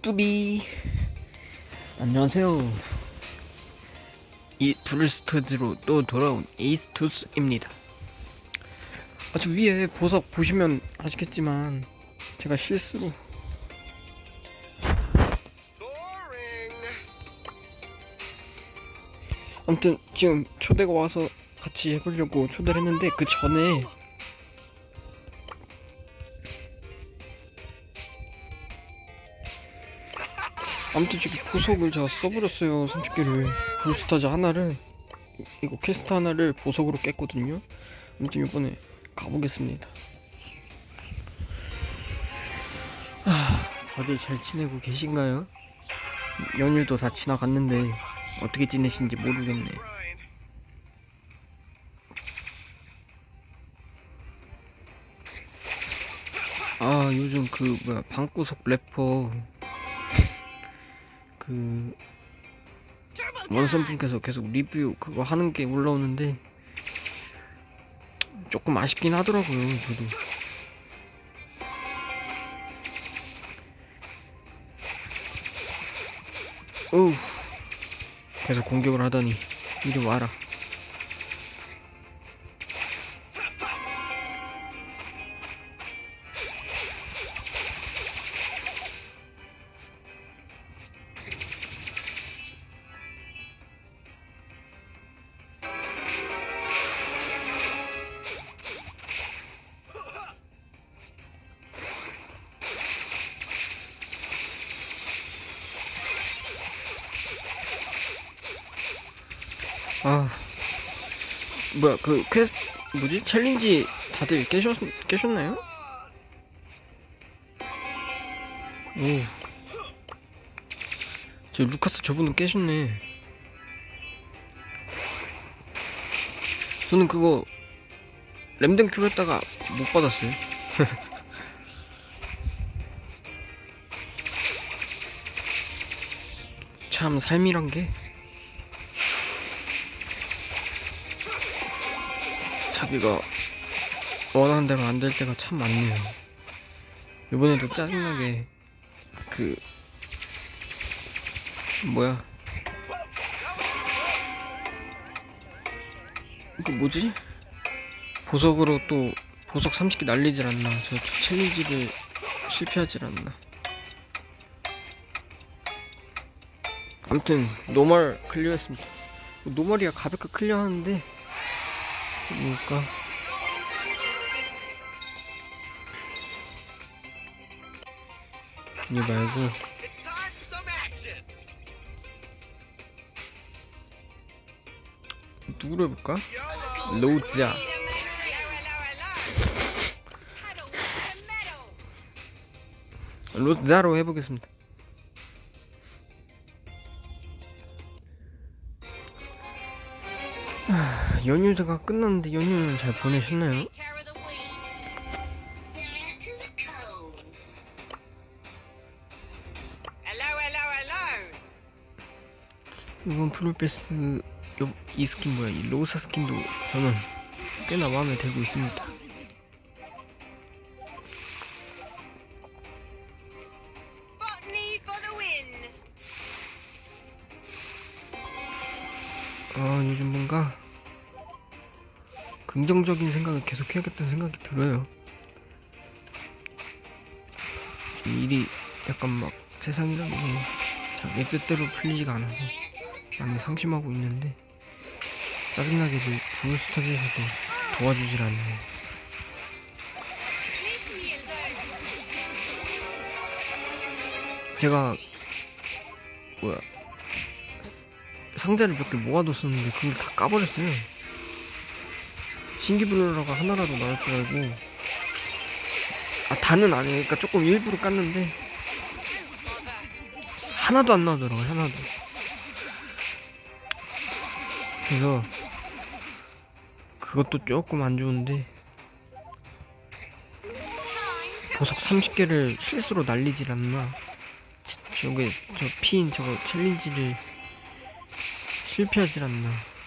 뚜비. 안녕하세요. 이 브루스터즈로 또 돌아온 에이스투스입니다. 아주 위에 보석 보시면 아시겠지만 제가 실수로 아무튼 지금 초대가 와서 같이 해보려고 초대를 했는데 그 전에 아무튼 저기 보석을 제가 써버렸어요 30개를. 브루스타즈 하나를. 이거 퀘스트 하나를 보석으로 깼거든요. 아무튼 이번에 가보겠습니다. 아, 다들 잘 지내고 계신가요? 연일도 다 지나갔는데 어떻게 지내신지 모르겠네. 아 요즘 그 뭐야 방구석 래퍼 그 원선 분께서 계속 리뷰 그거 하는 게 올라오는데 조금 아쉽긴 하더라고요 저도. 어우 계속 공격을 하더니 이리 와라 아 뭐야 그 퀘스트 뭐지 챌린지 다들 깨셨 깨셨나요? 오. 저 루카스 저분은 깨셨네. 저는 그거 램댕큐로 했다가 못 받았어요. 참 삶이란 게 자기가 원하는 대로 안 될 때가 참 많네요. 이번에도 짜증나게 그 뭐야? 그 뭐지? 보석으로 또 보석 30개 날리질 않나. 저, 저 챌린지를 실패하질 않나. 아무튼 노멀 클리어했습니다. 노멀이야 가볍게 클리어하는데 좀 뭘까 이거 말고. 누구로 해볼까? 로자 로자로 해보겠습니다. 연휴가 끝났는데 연휴는 잘 보내셨나요? 이번 프로베스트 요- 이 스킨 뭐야? 이 로사 스킨도 저는 꽤나 마음에 들고 있습니다. 아 요즘 뭔가 긍정적인 생각을 계속 해야겠다는 생각이 들어요. 지금 일이 약간 막 세상이라는 게 자기 뜻대로 풀리지가 않아서 많이 상심하고 있는데 짜증나게도 브루스타즈에서도 도와주질 않네요. 제가 뭐야 상자를 몇 개 모아뒀었는데 그걸 다 까버렸어요. 신기블러가 하나라도 나올 줄 알고 아 다는 아니에요. 그러니까 조금 일부러 깠는데 하나도 안 나오더라고요. 하나도. 그래서 그것도 조금 안 좋은데 보석 30개를 실수로 날리질 않나 치- 저게 저 피인 저거 챌린지를 실패하질 않나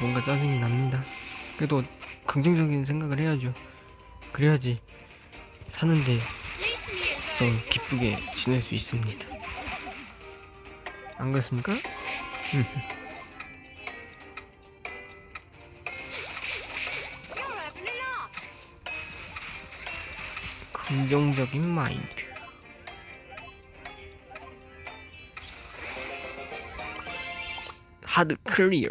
뭔가 짜증이 납니다 그래도 긍정적인 생각을 해야죠. 그래야지 사는데 더. 기쁘게 지낼 수 있습니다. 안 그렇습니까? 긍정적인 마인드. 하드 클리어.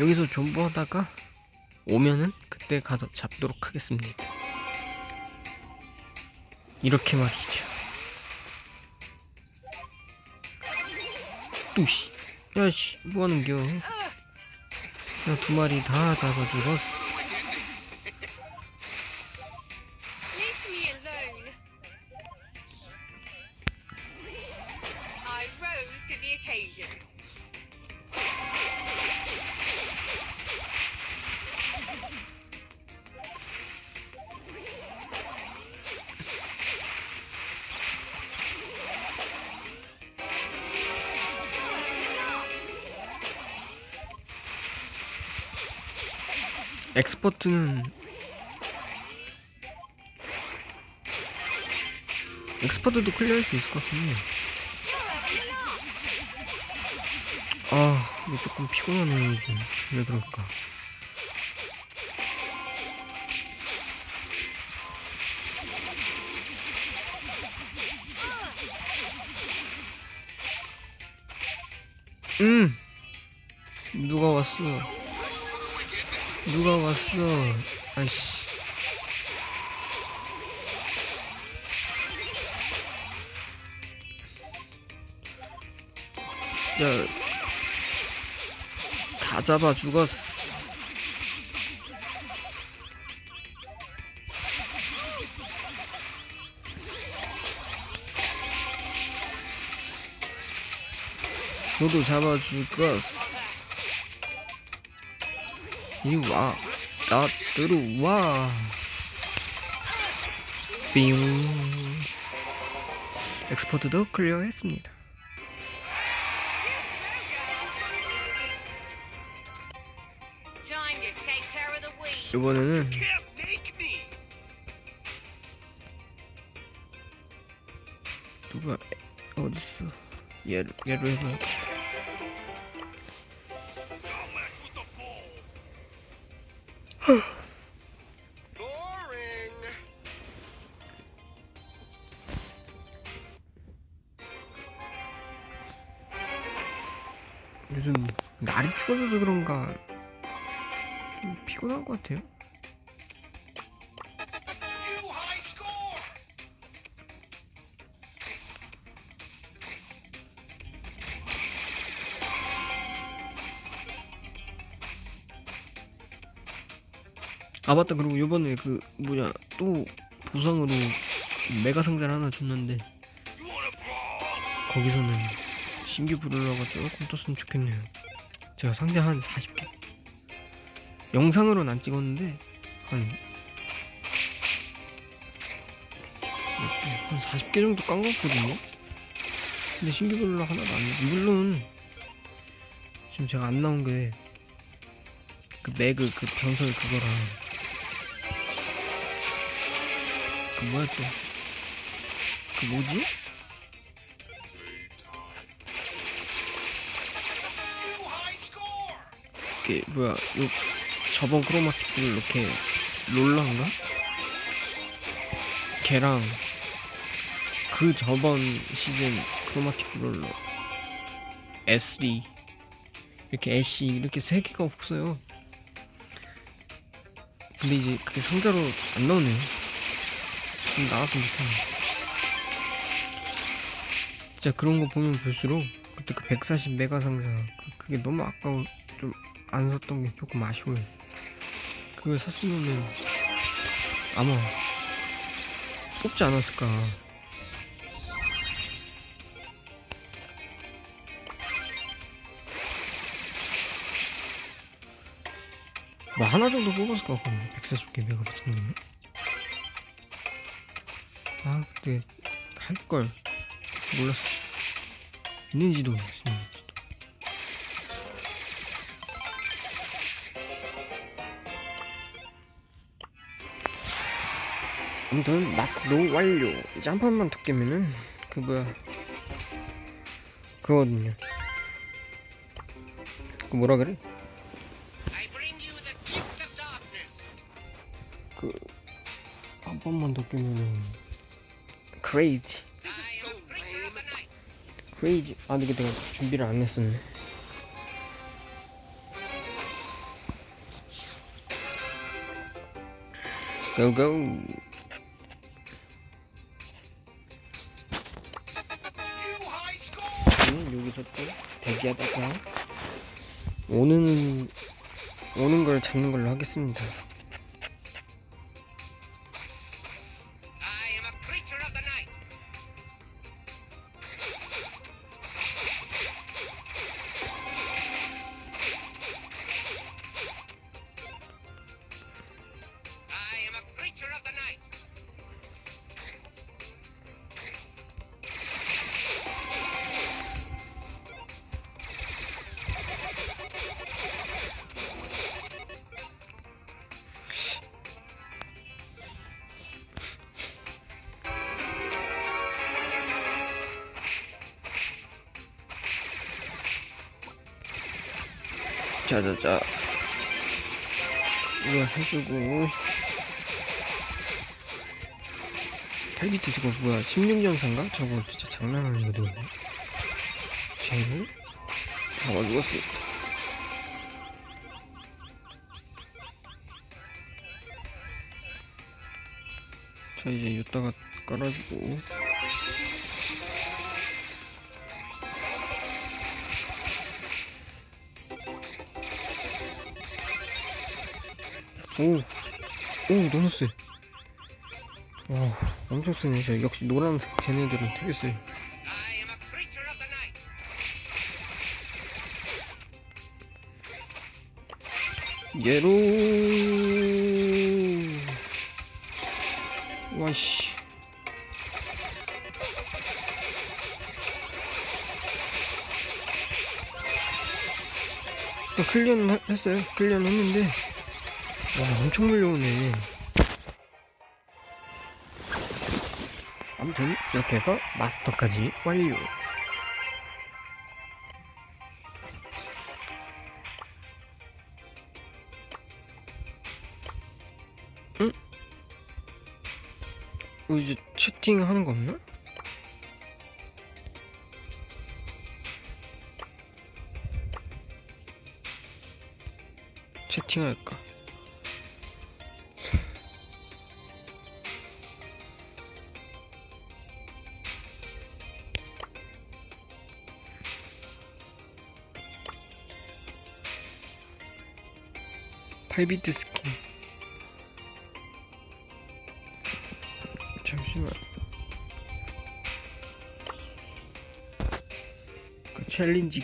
여기서 존버하다가 오면은 그때 가서 잡도록 하겠습니다. 이렇게 말이죠. 뚜시, 야씨, 뭐하는겨? 나두 마리 다 잡아 죽었어. 엑스퍼트는 엑스퍼트도 클리어할 수 있을 것 같은데. 아, 이거 조금 피곤하네요 요즘. 왜 그럴까? 음, 누가 왔어? 누가 왔어? 아이씨. 자, 다 잡아 죽었어. 너도 잡아 죽었어. 이리 와. 나 들어와. 빙. 엑스포트도 클리어했습니다. Time to take care of the weeds. 이번에는 Can't make me. 누가 어딨어? 얘로 얘로 해봐. Boring. 요즘 날이 추워져서 그런가 좀 피곤한 것 같아요. 아 맞다 그리고 요번에 그 뭐냐 또 보상으로 메가 상자를 하나 줬는데? 거기서는 신규 브롤러가 조금 떴으면 좋겠네요. 제가 상자 한 40개 영상으로는 안 찍었는데 한? 한 40개 정도 깐것 같거든요. 근데 신규 브롤러 하나도 안. 물론 지금 제가 안 나온 게그 매그 그 전설 그거랑 그 뭐야 또 그 뭐지? 이게 뭐야 요 저번 크로마틱을 이렇게 롤러인가? 걔랑 그 저번 시즌 크로마틱 롤러 S3 이렇게 애쉬 이렇게 세 개가 없어요. 근데 이제 그게 상자로 안 나오네요. 좀 나왔으면 좋겠네. 진짜 그런 거 보면 볼수록 그때 그 140 메가 상자 그, 그게 너무 아까워 좀 안 샀던 게 조금 아쉬워요. 그걸 샀으면은 아마 뽑지 않았을까. 뭐 하나 정도 뽑았을 것 같거든요. 140개 메가 같은 거면. 아 그때 할걸 몰랐어. 있는지도. 있는지도. 아무튼 마스터도 완료. 이제 한 판만 더 깨면은 그 뭐야 그거거든요. 그 뭐라 그래? 그 한 번만 더 깨면은 night. 크레이지 아 이게 내가 준비를 안 했었네 high score. 음, 여기서 또 대기하다가 오는 오는 걸 잡는 걸로 하겠습니다 자자자. 이거 해주고. 탈비트 저거 뭐야 16년산가? 저거 진짜 장난 아니거든 쟤를 잡아주었습니다. 자 이제 이따가 깔아주고 오, 오 너무 세. 와, 엄청 세네. 저 역시 노란색 쟤네들은 되게 세. 예로. 와씨. 클리어는 하- 했어요. 클리어는 했는데 와 엄청 물려오네. 아무튼 이렇게 해서 마스터까지 완료. 응? 어, 이제 채팅하는 거 없나? 채팅할까? 팔비트 스킨 잠시만. 그 챌린지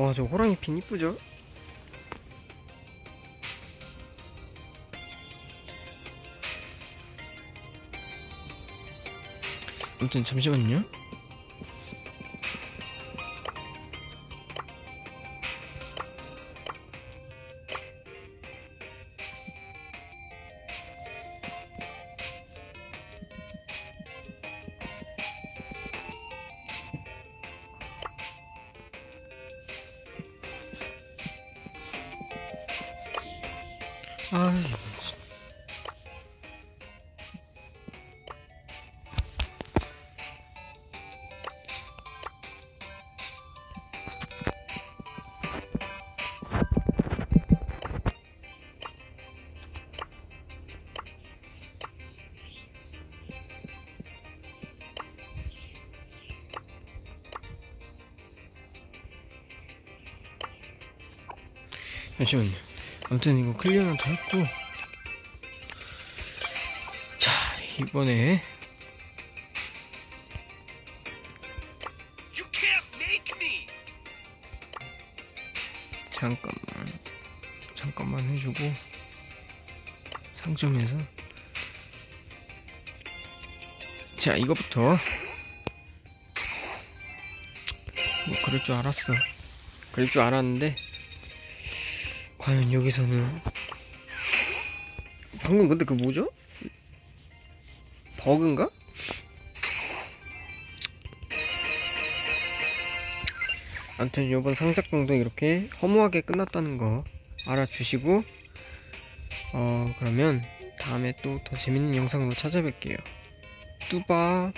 와 저 호랑이 핀 이쁘죠? 아무튼 잠시만요. 아, 이거 진- 잠시만요. 아무튼 이거 클리어는 다 했고. 자 이번에! 잠깐만. 잠깐만 해주고. 상점에서. 자 이거부터. 뭐 그럴 줄 알았어. 그럴 줄 알았는데 과연 여기서는 방금 근데 그 뭐죠? 버그인가? 아무튼 이번 상작동도 이렇게 허무하게 끝났다는 거 알아주시고 어 그러면 다음에 또 더 재밌는 영상으로 찾아뵐게요 뚜바